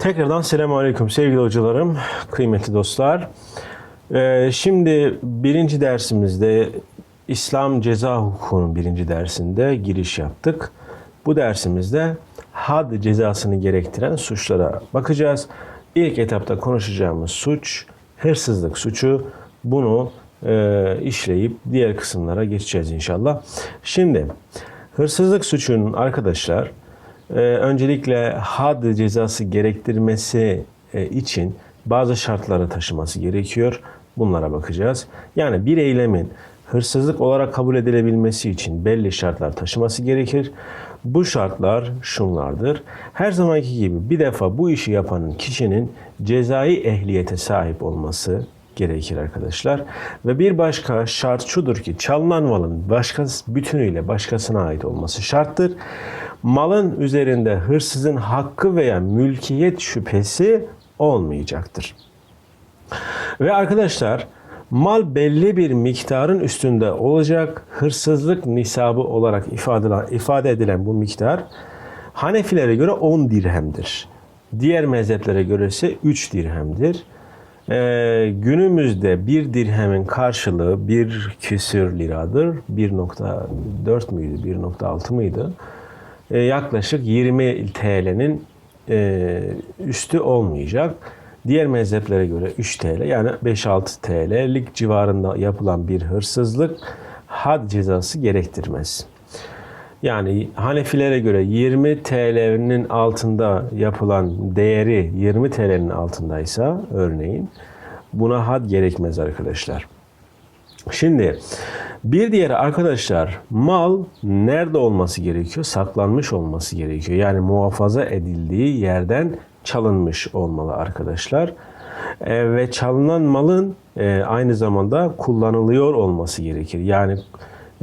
Tekrardan selamun aleyküm sevgili hocalarım, kıymetli dostlar. Ee, şimdi birinci dersimizde İslam ceza hukukunun birinci dersinde giriş yaptık. Bu dersimizde had cezasını gerektiren suçlara bakacağız. İlk etapta konuşacağımız suç hırsızlık suçu. Bunu e, işleyip diğer kısımlara geçeceğiz inşallah. Şimdi hırsızlık suçunun arkadaşlar ee, öncelikle had cezası gerektirmesi e, için bazı şartları taşıması gerekiyor. Bunlara bakacağız. Yani bir eylemin hırsızlık olarak kabul edilebilmesi için belli şartlar taşıması gerekir. Bu şartlar şunlardır. Her zamanki gibi bir defa bu işi yapanın kişinin cezai ehliyete sahip olması gerekir arkadaşlar. Ve bir başka şart şudur ki çalınan malın başkası bütünüyle başkasına ait olması şarttır. Malın üzerinde hırsızın hakkı veya mülkiyet şüphesi olmayacaktır. Ve arkadaşlar mal belli bir miktarın üstünde olacak. Hırsızlık nisabı olarak ifade, ifade edilen bu miktar Hanefilere göre 10 dirhemdir. Diğer mezheplere göre ise 3 dirhemdir. Ee, günümüzde bir dirhemin karşılığı bir küsür liradır. 1.4 müydü, 1.6 mıydı? Ee, yaklaşık 20 TL'nin e, üstü olmayacak. Diğer mezheplere göre 3 TL yani 5-6 TL'lik civarında yapılan bir hırsızlık had cezası gerektirmez. Yani Hanefilere göre 20 TL'nin altında yapılan değeri 20 TL'nin altındaysa örneğin buna had gerekmez arkadaşlar. Şimdi bir diğeri arkadaşlar mal nerede olması gerekiyor? Saklanmış olması gerekiyor. Yani muhafaza edildiği yerden çalınmış olmalı arkadaşlar. E, ve çalınan malın e, aynı zamanda kullanılıyor olması gerekir. Yani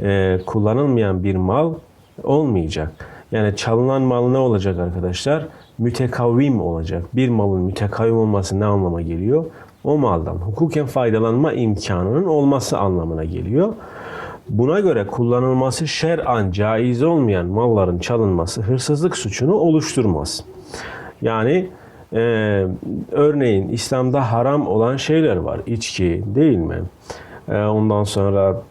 e, kullanılmayan bir mal olmayacak. Yani çalınan mal ne olacak arkadaşlar? Mütekavvim olacak. Bir malın mütekavvim olması ne anlama geliyor? O maldan hukuken faydalanma imkanının olması anlamına geliyor. Buna göre kullanılması şer'an caiz olmayan malların çalınması hırsızlık suçunu oluşturmaz. Yani e, örneğin İslam'da haram olan şeyler var. İçki değil mi? E, ondan sonra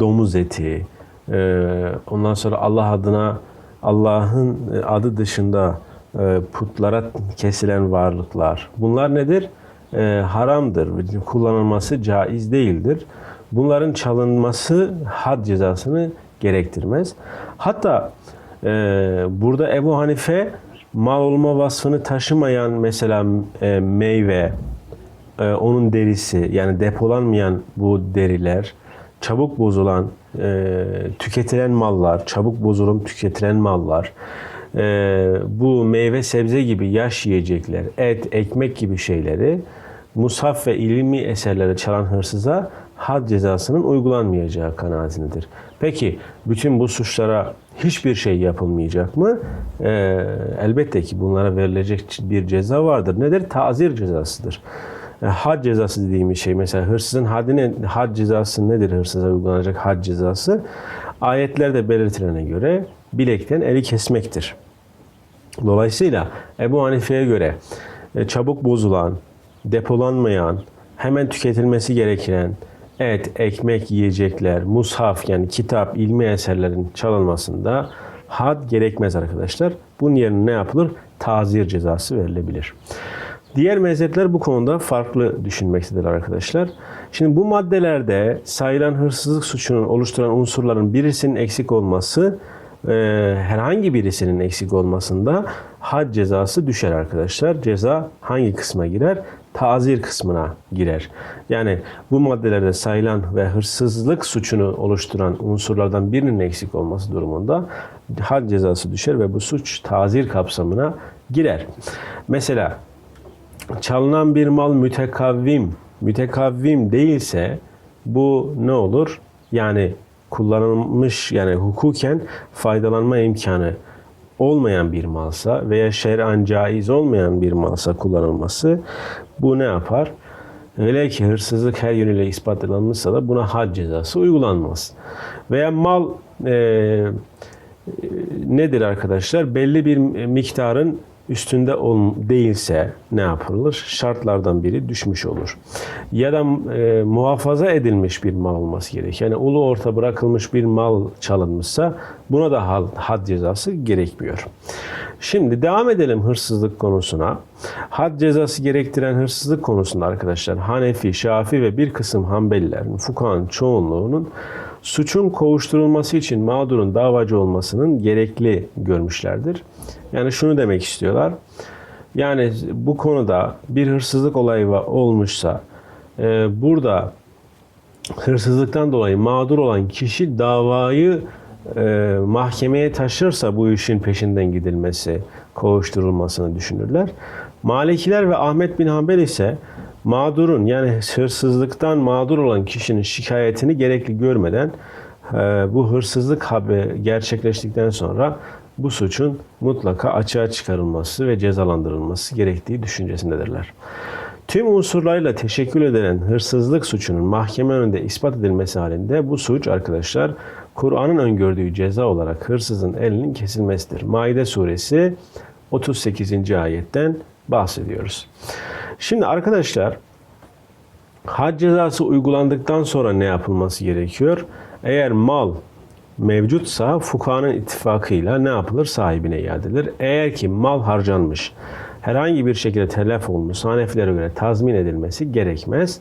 domuz eti, e, ondan sonra Allah adına Allah'ın adı dışında e, putlara kesilen varlıklar. Bunlar nedir? E, haramdır. Kullanılması caiz değildir. Bunların çalınması had cezasını gerektirmez. Hatta e, burada Ebu Hanife mal olma vasfını taşımayan mesela e, meyve, e, onun derisi yani depolanmayan bu deriler, çabuk bozulan, e, tüketilen mallar, çabuk bozulup tüketilen mallar, e, bu meyve sebze gibi yaş yiyecekler, et, ekmek gibi şeyleri mushaf ve ilmi eserleri çalan hırsıza had cezasının uygulanmayacağı kanaatindedir. Peki bütün bu suçlara hiçbir şey yapılmayacak mı? Ee, elbette ki bunlara verilecek bir ceza vardır. Nedir? Tazir cezasıdır. E, had cezası dediğimiz şey mesela hırsızın hadine had cezası nedir? Hırsıza uygulanacak had cezası ayetlerde belirtilene göre bilekten eli kesmektir. Dolayısıyla Ebu Hanife'ye göre e, çabuk bozulan, depolanmayan, hemen tüketilmesi gereken et, ekmek, yiyecekler, mushaf yani kitap, ilmi eserlerin çalınmasında had gerekmez arkadaşlar. Bunun yerine ne yapılır? Tazir cezası verilebilir. Diğer mezhepler bu konuda farklı düşünmektedir arkadaşlar. Şimdi bu maddelerde sayılan hırsızlık suçunun oluşturan unsurların birisinin eksik olması e, herhangi birisinin eksik olmasında had cezası düşer arkadaşlar. Ceza hangi kısma girer? Tazir kısmına girer. Yani bu maddelerde sayılan ve hırsızlık suçunu oluşturan unsurlardan birinin eksik olması durumunda had cezası düşer ve bu suç tazir kapsamına girer. Mesela çalınan bir mal mütekavvim, mütekavvim değilse bu ne olur? Yani kullanılmış yani hukuken faydalanma imkanı olmayan bir malsa veya şer'an caiz olmayan bir malsa kullanılması bu ne yapar? Öyle ki hırsızlık her yönüyle ispatlanmışsa da buna had cezası uygulanmaz. Veya mal e, nedir arkadaşlar? Belli bir miktarın üstünde ol, değilse ne yapılır? Şartlardan biri düşmüş olur. Ya da e, muhafaza edilmiş bir mal olması gerek. Yani ulu orta bırakılmış bir mal çalınmışsa buna da had, had cezası gerekmiyor. Şimdi devam edelim hırsızlık konusuna. Had cezası gerektiren hırsızlık konusunda arkadaşlar Hanefi, Şafi ve bir kısım Hanbelilerin, fukahanın çoğunluğunun suçun kovuşturulması için mağdurun davacı olmasının gerekli görmüşlerdir. Yani şunu demek istiyorlar. Yani bu konuda bir hırsızlık olayı olmuşsa e, burada hırsızlıktan dolayı mağdur olan kişi davayı e, mahkemeye taşırsa bu işin peşinden gidilmesi, kovuşturulmasını düşünürler. Malikiler ve Ahmet bin Hanbel ise mağdurun yani hırsızlıktan mağdur olan kişinin şikayetini gerekli görmeden e, bu hırsızlık haberi gerçekleştikten sonra bu suçun mutlaka açığa çıkarılması ve cezalandırılması gerektiği düşüncesindedirler. Tüm unsurlarıyla teşekkül edilen hırsızlık suçunun mahkeme önünde ispat edilmesi halinde bu suç arkadaşlar Kur'an'ın öngördüğü ceza olarak hırsızın elinin kesilmesidir. Maide suresi 38. ayetten bahsediyoruz. Şimdi arkadaşlar had cezası uygulandıktan sonra ne yapılması gerekiyor? Eğer mal mevcutsa fukahanın ittifakıyla ne yapılır? Sahibine iade edilir. Eğer ki mal harcanmış, herhangi bir şekilde telef olmuş, Hanefilere göre tazmin edilmesi gerekmez.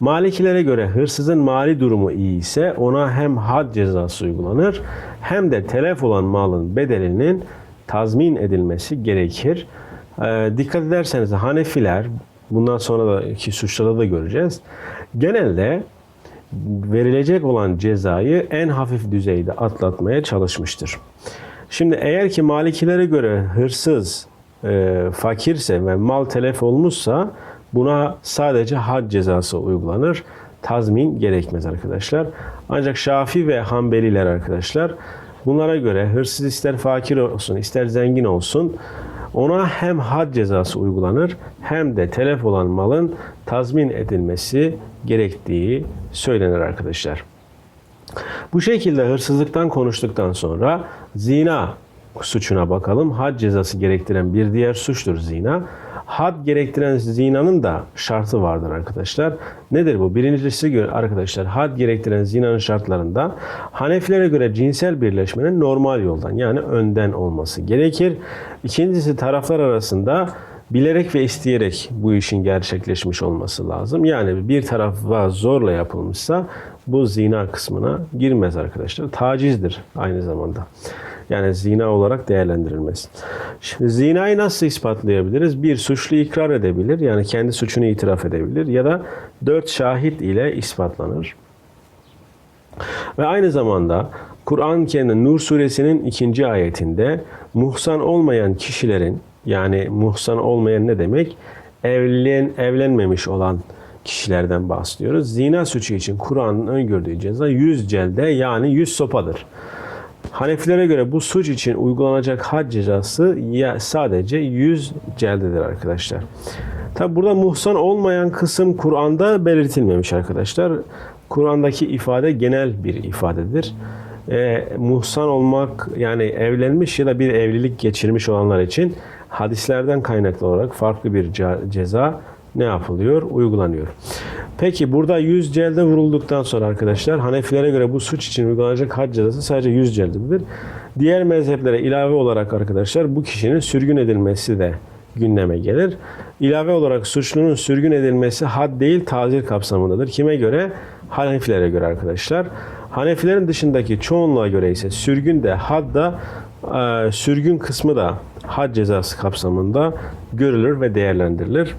Malikilere göre hırsızın mali durumu iyi ise ona hem had cezası uygulanır hem de telef olan malın bedelinin tazmin edilmesi gerekir. Ee, dikkat ederseniz Hanefiler bundan sonraki suçlarda da göreceğiz. Genelde verilecek olan cezayı en hafif düzeyde atlatmaya çalışmıştır. Şimdi eğer ki malikilere göre hırsız e, fakirse ve mal telef olmuşsa buna sadece had cezası uygulanır. Tazmin gerekmez arkadaşlar. Ancak Şafi ve Hanbeliler arkadaşlar bunlara göre hırsız ister fakir olsun ister zengin olsun ona hem had cezası uygulanır hem de telef olan malın tazmin edilmesi gerektiği söylenir arkadaşlar. Bu şekilde hırsızlıktan konuştuktan sonra zina suçuna bakalım. Had cezası gerektiren bir diğer suçtur zina. Had gerektiren zinanın da şartı vardır arkadaşlar. Nedir bu? Birincisi göre arkadaşlar had gerektiren zinanın şartlarında Hanefilere göre cinsel birleşmenin normal yoldan yani önden olması gerekir. İkincisi taraflar arasında bilerek ve isteyerek bu işin gerçekleşmiş olması lazım. Yani bir tarafa zorla yapılmışsa bu zina kısmına girmez arkadaşlar. Tacizdir aynı zamanda. Yani zina olarak değerlendirilmez. Şimdi zinayı nasıl ispatlayabiliriz? Bir suçlu ikrar edebilir. Yani kendi suçunu itiraf edebilir. Ya da dört şahit ile ispatlanır. Ve aynı zamanda Kur'an kendi Nur suresinin ikinci ayetinde muhsan olmayan kişilerin yani muhsan olmayan ne demek? Evlen, evlenmemiş olan kişilerden bahsediyoruz. Zina suçu için Kur'an'ın öngördüğü ceza 100 celde yani 100 sopadır. Hanefilere göre bu suç için uygulanacak had cezası ya sadece 100 celdedir arkadaşlar. Tabi burada muhsan olmayan kısım Kur'an'da belirtilmemiş arkadaşlar. Kur'an'daki ifade genel bir ifadedir. E, muhsan olmak yani evlenmiş ya da bir evlilik geçirmiş olanlar için hadislerden kaynaklı olarak farklı bir ceza ne yapılıyor? Uygulanıyor. Peki burada 100 celde vurulduktan sonra arkadaşlar Hanefilere göre bu suç için uygulanacak had cezası sadece 100 celdedir. Diğer mezheplere ilave olarak arkadaşlar bu kişinin sürgün edilmesi de gündeme gelir. İlave olarak suçlunun sürgün edilmesi had değil tazir kapsamındadır. Kime göre? Hanefilere göre arkadaşlar. Hanefilerin dışındaki çoğunluğa göre ise sürgün de had da e, sürgün kısmı da had cezası kapsamında görülür ve değerlendirilir.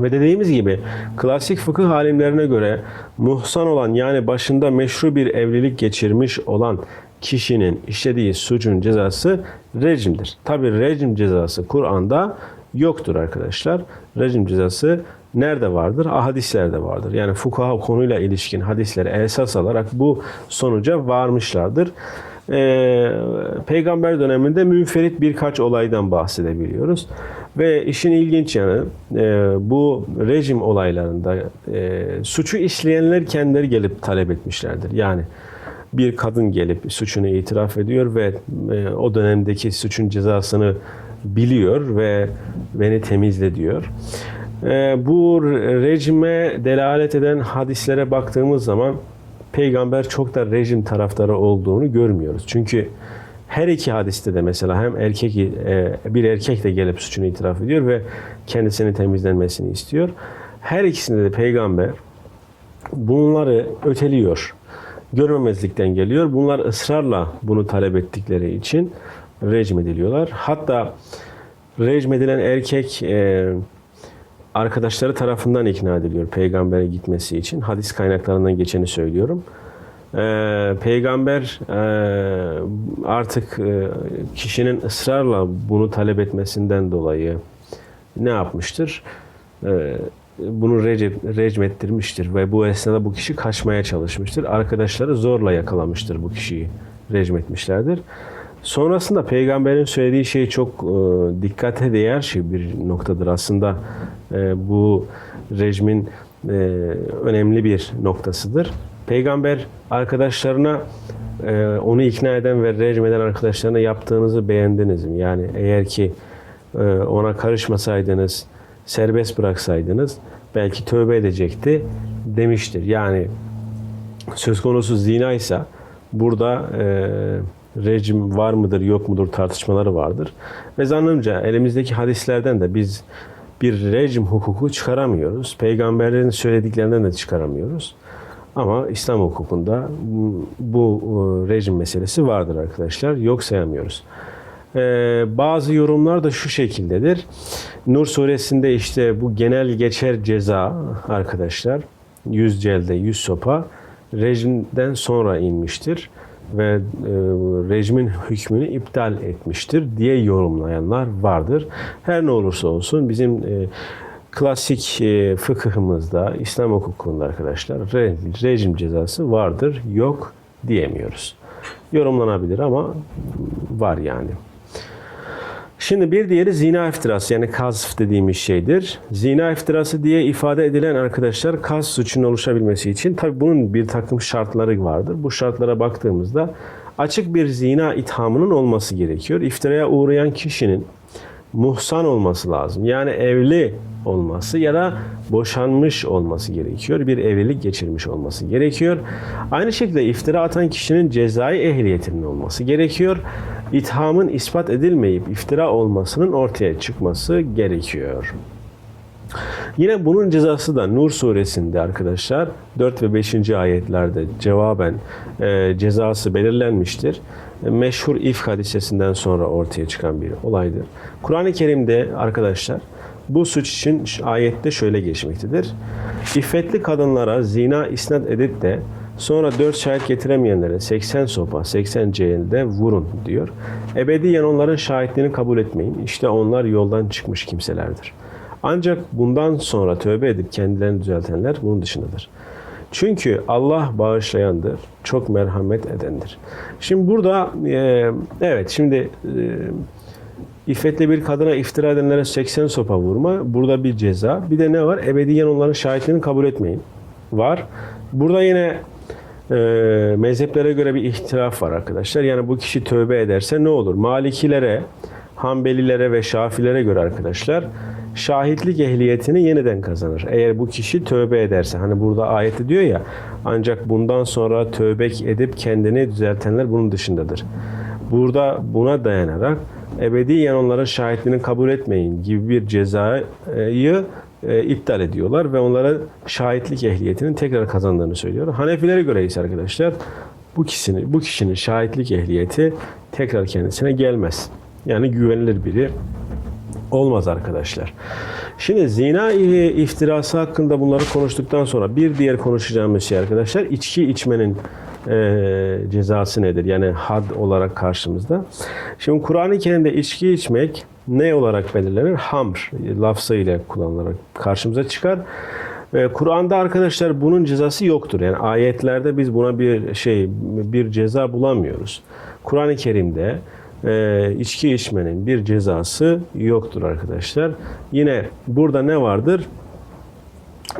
Ve dediğimiz gibi klasik fıkıh alimlerine göre muhsan olan yani başında meşru bir evlilik geçirmiş olan kişinin işlediği suçun cezası rejimdir. Tabi rejim cezası Kur'an'da yoktur arkadaşlar. Rejim cezası nerede vardır? Ahadislerde vardır. Yani fukaha konuyla ilişkin hadisleri esas alarak bu sonuca varmışlardır. Ee, peygamber döneminde münferit birkaç olaydan bahsedebiliyoruz. Ve işin ilginç yanı e, bu rejim olaylarında e, suçu işleyenler kendileri gelip talep etmişlerdir. Yani bir kadın gelip suçunu itiraf ediyor ve e, o dönemdeki suçun cezasını biliyor ve beni temizle diyor. Ee, bu rejime delalet eden hadislere baktığımız zaman peygamber çok da rejim taraftarı olduğunu görmüyoruz. Çünkü her iki hadiste de mesela hem erkek e, bir erkek de gelip suçunu itiraf ediyor ve kendisinin temizlenmesini istiyor. Her ikisinde de peygamber bunları öteliyor. Görmemezlikten geliyor. Bunlar ısrarla bunu talep ettikleri için rejim ediliyorlar. Hatta rejim edilen erkek e, arkadaşları tarafından ikna ediliyor peygambere gitmesi için. Hadis kaynaklarından geçeni söylüyorum. Ee, peygamber e, artık e, kişinin ısrarla bunu talep etmesinden dolayı ne yapmıştır? Ee, bunu recep, recm ettirmiştir ve bu esnada bu kişi kaçmaya çalışmıştır. Arkadaşları zorla yakalamıştır bu kişiyi. Recm etmişlerdir. Sonrasında peygamberin söylediği şey çok e, dikkate değer şey bir noktadır. Aslında e, bu rejmin e, önemli bir noktasıdır. Peygamber arkadaşlarına e, onu ikna eden ve rejim eden arkadaşlarına yaptığınızı beğendiniz mi? Yani eğer ki e, ona karışmasaydınız, serbest bıraksaydınız belki tövbe edecekti demiştir. Yani söz konusu zina ise burada e, rejim var mıdır yok mudur tartışmaları vardır. Ve zannımca elimizdeki hadislerden de biz bir rejim hukuku çıkaramıyoruz. Peygamberlerin söylediklerinden de çıkaramıyoruz. Ama İslam hukukunda bu e, rejim meselesi vardır arkadaşlar. Yok sayamıyoruz. Ee, bazı yorumlar da şu şekildedir. Nur suresinde işte bu genel geçer ceza arkadaşlar 100 celde 100 sopa rejimden sonra inmiştir ve e, rejimin hükmünü iptal etmiştir diye yorumlayanlar vardır. Her ne olursa olsun bizim e, klasik e, fıkıhımızda, İslam hukukunda arkadaşlar re, rejim cezası vardır, yok diyemiyoruz. Yorumlanabilir ama var yani. Şimdi bir diğeri zina iftirası yani kazf dediğimiz şeydir. Zina iftirası diye ifade edilen arkadaşlar kaz suçunun oluşabilmesi için tabi bunun bir takım şartları vardır. Bu şartlara baktığımızda açık bir zina ithamının olması gerekiyor. İftiraya uğrayan kişinin muhsan olması lazım. Yani evli olması ya da boşanmış olması gerekiyor. Bir evlilik geçirmiş olması gerekiyor. Aynı şekilde iftira atan kişinin cezai ehliyetinin olması gerekiyor. İthamın ispat edilmeyip iftira olmasının ortaya çıkması gerekiyor. Yine bunun cezası da Nur suresinde arkadaşlar 4 ve 5. ayetlerde cevaben e, cezası belirlenmiştir. Meşhur ifk hadisesinden sonra ortaya çıkan bir olaydır. Kur'an-ı Kerim'de arkadaşlar bu suç için ayette şöyle geçmektedir. İffetli kadınlara zina isnat edip de sonra dört şahit getiremeyenlere 80 sopa, 80 ceelde vurun diyor. Ebediyen onların şahitliğini kabul etmeyin. İşte onlar yoldan çıkmış kimselerdir. Ancak bundan sonra tövbe edip kendilerini düzeltenler bunun dışındadır. Çünkü Allah bağışlayandır, çok merhamet edendir. Şimdi burada e, evet şimdi e, bir kadına iftira edenlere 80 sopa vurma. Burada bir ceza. Bir de ne var? Ebediyen onların şahitliğini kabul etmeyin. Var. Burada yine e, mezheplere göre bir ihtilaf var arkadaşlar. Yani bu kişi tövbe ederse ne olur? Malikilere, Hanbelilere ve Şafilere göre arkadaşlar şahitlik ehliyetini yeniden kazanır. Eğer bu kişi tövbe ederse. Hani burada ayette diyor ya ancak bundan sonra tövbe edip kendini düzeltenler bunun dışındadır. Burada buna dayanarak ebediyen onlara şahitliğini kabul etmeyin gibi bir cezayı e, iptal ediyorlar ve onlara şahitlik ehliyetinin tekrar kazandığını söylüyor. Hanefilere göre ise arkadaşlar bu kişinin bu kişinin şahitlik ehliyeti tekrar kendisine gelmez. Yani güvenilir biri olmaz arkadaşlar. Şimdi zina iftirası hakkında bunları konuştuktan sonra bir diğer konuşacağımız şey arkadaşlar içki içmenin e, cezası nedir? Yani had olarak karşımızda. Şimdi Kur'an-ı Kerim'de içki içmek ne olarak belirlenir? Hamr lafzı ile kullanılarak karşımıza çıkar. E, Kur'an'da arkadaşlar bunun cezası yoktur. Yani ayetlerde biz buna bir şey bir ceza bulamıyoruz. Kur'an-ı Kerim'de e, içki içmenin bir cezası yoktur arkadaşlar. Yine burada ne vardır?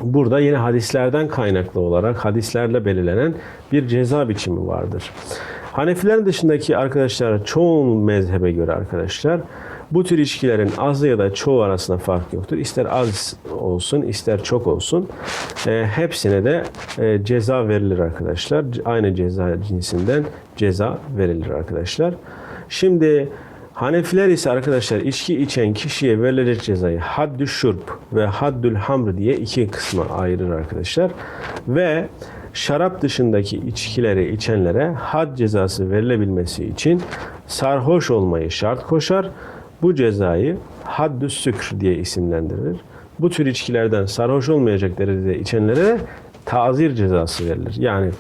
Burada yine hadislerden kaynaklı olarak hadislerle belirlenen bir ceza biçimi vardır. Hanefilerin dışındaki arkadaşlar çoğu mezhebe göre arkadaşlar Bu tür içkilerin azı ya da çoğu arasında fark yoktur. İster az olsun, ister çok olsun. E, hepsine de e, ceza verilir arkadaşlar. Aynı ceza cinsinden ceza verilir arkadaşlar. Şimdi Hanefiler ise arkadaşlar içki içen kişiye verilecek cezayı haddü şurb ve haddül hamr diye iki kısma ayırır arkadaşlar. Ve şarap dışındaki içkileri içenlere had cezası verilebilmesi için sarhoş olmayı şart koşar. Bu cezayı haddü sükr diye isimlendirilir. Bu tür içkilerden sarhoş olmayacak derecede içenlere tazir cezası verilir. Yani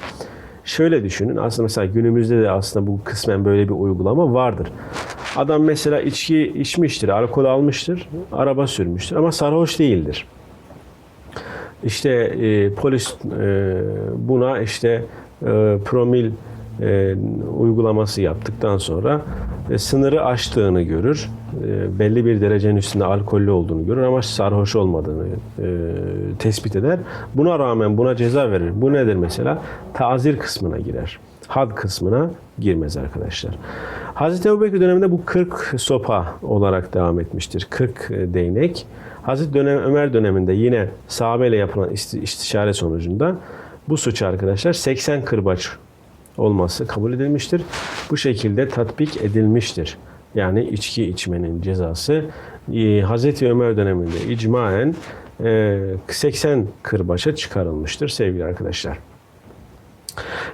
şöyle düşünün aslında mesela günümüzde de aslında bu kısmen böyle bir uygulama vardır. Adam mesela içki içmiştir, alkol almıştır, araba sürmüştür ama sarhoş değildir. İşte e, polis e, buna işte e, promil e, uygulaması yaptıktan sonra sınırı aştığını görür. E, belli bir derecenin üstünde alkollü olduğunu görür ama sarhoş olmadığını e, tespit eder. Buna rağmen buna ceza verir. Bu nedir mesela? Tazir kısmına girer. Had kısmına girmez arkadaşlar. Hazreti Ebubekir döneminde bu 40 sopa olarak devam etmiştir. 40 değnek. Hazreti dönem, Ömer döneminde yine sahabeyle yapılan isti- istişare sonucunda bu suç arkadaşlar 80 kırbaç olması kabul edilmiştir. Bu şekilde tatbik edilmiştir. Yani içki içmenin cezası e, Hazreti Ömer döneminde icmaen e, 80 kırbaça çıkarılmıştır sevgili arkadaşlar.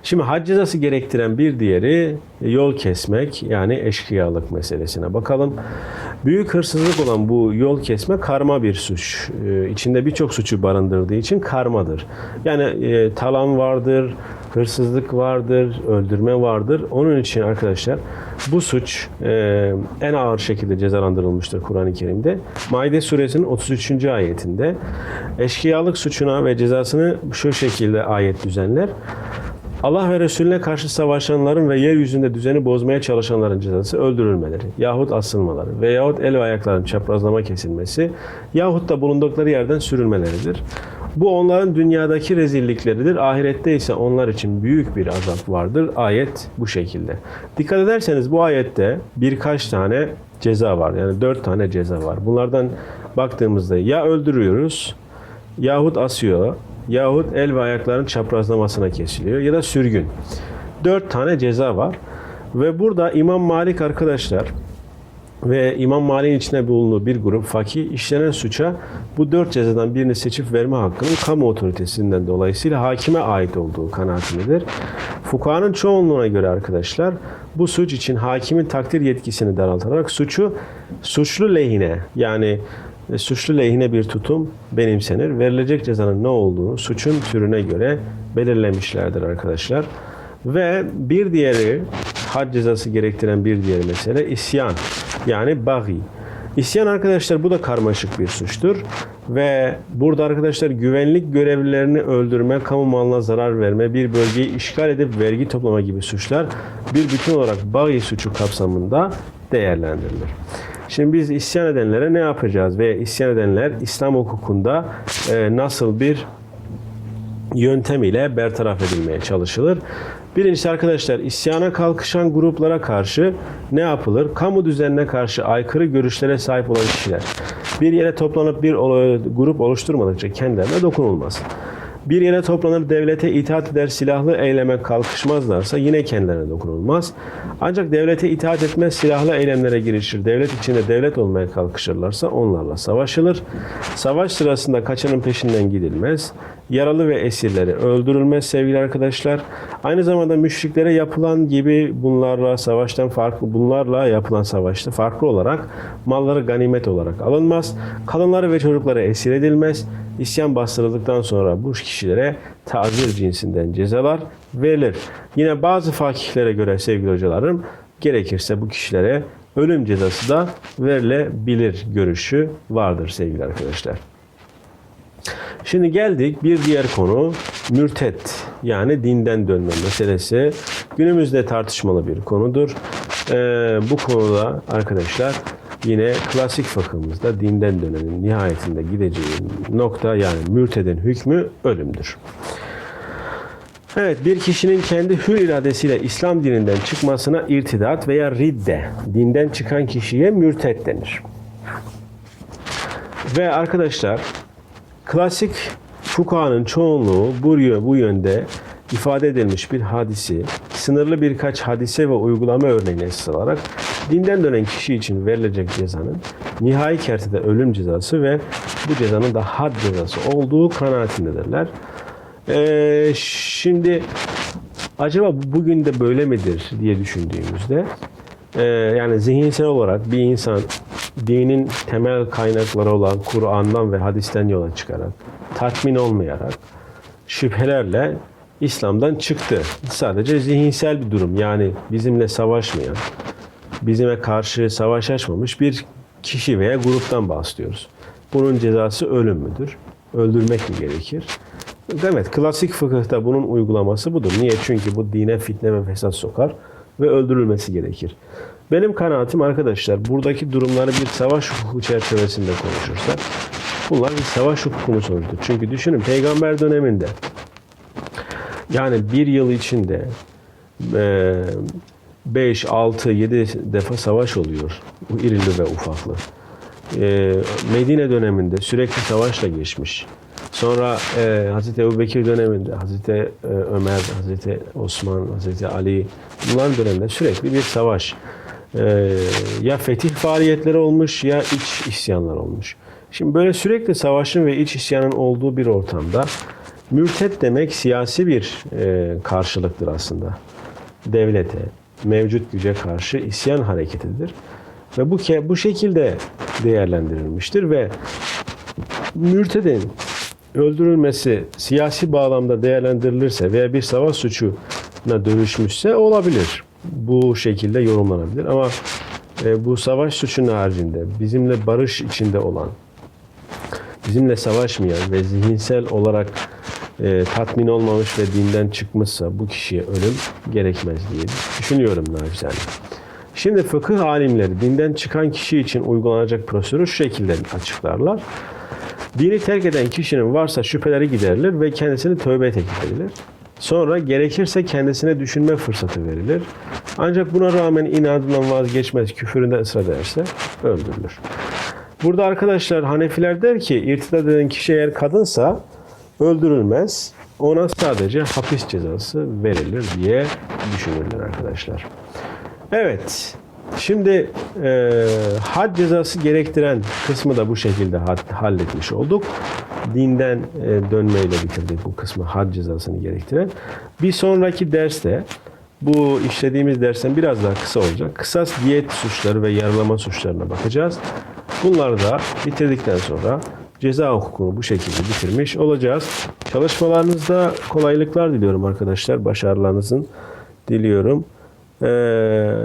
Şimdi hac cezası gerektiren bir diğeri yol kesmek yani eşkıyalık meselesine bakalım. Büyük hırsızlık olan bu yol kesme karma bir suç. Ee, içinde birçok suçu barındırdığı için karmadır. Yani e, talan vardır, hırsızlık vardır, öldürme vardır. Onun için arkadaşlar bu suç e, en ağır şekilde cezalandırılmıştır Kur'an-ı Kerim'de. Maide suresinin 33. ayetinde eşkıyalık suçuna ve cezasını şu şekilde ayet düzenler. Allah ve Resulüne karşı savaşanların ve yeryüzünde düzeni bozmaya çalışanların cezası öldürülmeleri yahut asılmaları veyahut el ve ayakların çaprazlama kesilmesi yahut da bulundukları yerden sürülmeleridir. Bu onların dünyadaki rezillikleridir. Ahirette ise onlar için büyük bir azap vardır. Ayet bu şekilde. Dikkat ederseniz bu ayette birkaç tane ceza var. Yani dört tane ceza var. Bunlardan baktığımızda ya öldürüyoruz yahut asıyor yahut el ve ayakların çaprazlamasına kesiliyor ya da sürgün. Dört tane ceza var. Ve burada İmam Malik arkadaşlar ve İmam Malik'in içinde bulunduğu bir grup fakih işlenen suça bu dört cezadan birini seçip verme hakkının kamu otoritesinden dolayısıyla hakime ait olduğu kanaatindedir. Fukahanın çoğunluğuna göre arkadaşlar bu suç için hakimin takdir yetkisini daraltarak suçu suçlu lehine yani ve suçlu lehine bir tutum benimsenir. Verilecek cezanın ne olduğunu suçun türüne göre belirlemişlerdir arkadaşlar. Ve bir diğeri had cezası gerektiren bir diğer mesele isyan yani bagi. İsyan arkadaşlar bu da karmaşık bir suçtur. Ve burada arkadaşlar güvenlik görevlilerini öldürme, kamu malına zarar verme, bir bölgeyi işgal edip vergi toplama gibi suçlar bir bütün olarak bagi suçu kapsamında değerlendirilir. Şimdi biz isyan edenlere ne yapacağız ve isyan edenler İslam hukukunda e, nasıl bir yöntem ile bertaraf edilmeye çalışılır. Birincisi arkadaşlar isyana kalkışan gruplara karşı ne yapılır? Kamu düzenine karşı aykırı görüşlere sahip olan kişiler bir yere toplanıp bir grup oluşturmadıkça kendilerine dokunulmaz. Bir yere toplanır devlete itaat eder silahlı eyleme kalkışmazlarsa yine kendilerine dokunulmaz. Ancak devlete itaat etmez silahlı eylemlere girişir. Devlet içinde devlet olmaya kalkışırlarsa onlarla savaşılır. Savaş sırasında kaçanın peşinden gidilmez. Yaralı ve esirleri öldürülmez sevgili arkadaşlar. Aynı zamanda müşriklere yapılan gibi bunlarla savaştan farklı bunlarla yapılan savaşta farklı olarak malları ganimet olarak alınmaz. Kadınları ve çocukları esir edilmez. İsyan bastırıldıktan sonra bu kişilere tazir cinsinden cezalar verilir. Yine bazı fakihlere göre sevgili hocalarım gerekirse bu kişilere ölüm cezası da verilebilir görüşü vardır sevgili arkadaşlar. Şimdi geldik bir diğer konu mürtet yani dinden dönme meselesi. Günümüzde tartışmalı bir konudur. Ee, bu konuda arkadaşlar yine klasik fıkhımızda dinden dönenin nihayetinde gideceği nokta yani mürtedin hükmü ölümdür. Evet, bir kişinin kendi hür iradesiyle İslam dininden çıkmasına irtidat veya ridde, dinden çıkan kişiye mürted denir. Ve arkadaşlar, klasik fukahanın çoğunluğu bu, bu yönde ifade edilmiş bir hadisi, sınırlı birkaç hadise ve uygulama örneğine esas alarak dinden dönen kişi için verilecek cezanın nihai kertede ölüm cezası ve bu cezanın da had cezası olduğu kanaatindedirler. Ee, şimdi acaba bugün de böyle midir diye düşündüğümüzde e, yani zihinsel olarak bir insan dinin temel kaynakları olan Kur'an'dan ve hadisten yola çıkarak tatmin olmayarak şüphelerle İslam'dan çıktı. Sadece zihinsel bir durum. Yani bizimle savaşmayan, bizime karşı savaş açmamış bir kişi veya gruptan bahsediyoruz. Bunun cezası ölüm müdür? Öldürmek mi gerekir? Evet, klasik fıkıhta bunun uygulaması budur. Niye? Çünkü bu dine fitne ve fesat sokar ve öldürülmesi gerekir. Benim kanaatim arkadaşlar, buradaki durumları bir savaş hukuku çerçevesinde konuşursak, bunlar bir savaş hukukunun sonucudur. Çünkü düşünün, peygamber döneminde, yani bir yıl içinde 5, 6, 7 defa savaş oluyor. İrili ve ufaklı. E, Medine döneminde sürekli savaşla geçmiş. Sonra e, Hazreti Ebubekir döneminde Hazreti e, Ömer, Hazreti Osman, Hazreti Ali bunların döneminde sürekli bir savaş. E, ya fetih faaliyetleri olmuş ya iç isyanlar olmuş. Şimdi böyle sürekli savaşın ve iç isyanın olduğu bir ortamda mürtet demek siyasi bir e, karşılıktır aslında. Devlete, mevcut güce karşı isyan hareketidir. Ve bu bu şekilde değerlendirilmiştir ve mürtedin öldürülmesi siyasi bağlamda değerlendirilirse veya bir savaş suçuna dönüşmüşse olabilir. Bu şekilde yorumlanabilir ama e, bu savaş suçunun haricinde bizimle barış içinde olan, bizimle savaşmayan ve zihinsel olarak e, tatmin olmamış ve dinden çıkmışsa bu kişiye ölüm gerekmez diye düşünüyorum nacizane. Şimdi fıkıh alimleri dinden çıkan kişi için uygulanacak prosedürü şu şekilde açıklarlar. Dini terk eden kişinin varsa şüpheleri giderilir ve kendisini tövbe teklif edilir. Sonra gerekirse kendisine düşünme fırsatı verilir. Ancak buna rağmen inadından vazgeçmez, küfüründe ısrar ederse öldürülür. Burada arkadaşlar Hanefiler der ki irtidat eden kişi eğer kadınsa öldürülmez. Ona sadece hapis cezası verilir diye düşünürler arkadaşlar. Evet. Şimdi e, had cezası gerektiren kısmı da bu şekilde halletmiş olduk. Dinden e, dönmeyle bitirdik bu kısmı had cezasını gerektiren. Bir sonraki derste bu işlediğimiz dersten biraz daha kısa olacak. Kısas diyet suçları ve yaralama suçlarına bakacağız. Bunları da bitirdikten sonra ceza hukukunu bu şekilde bitirmiş olacağız. Çalışmalarınızda kolaylıklar diliyorum arkadaşlar. Başarılarınızın diliyorum. Ee,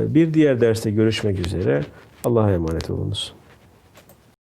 bir diğer derste görüşmek üzere. Allah'a emanet olunuz.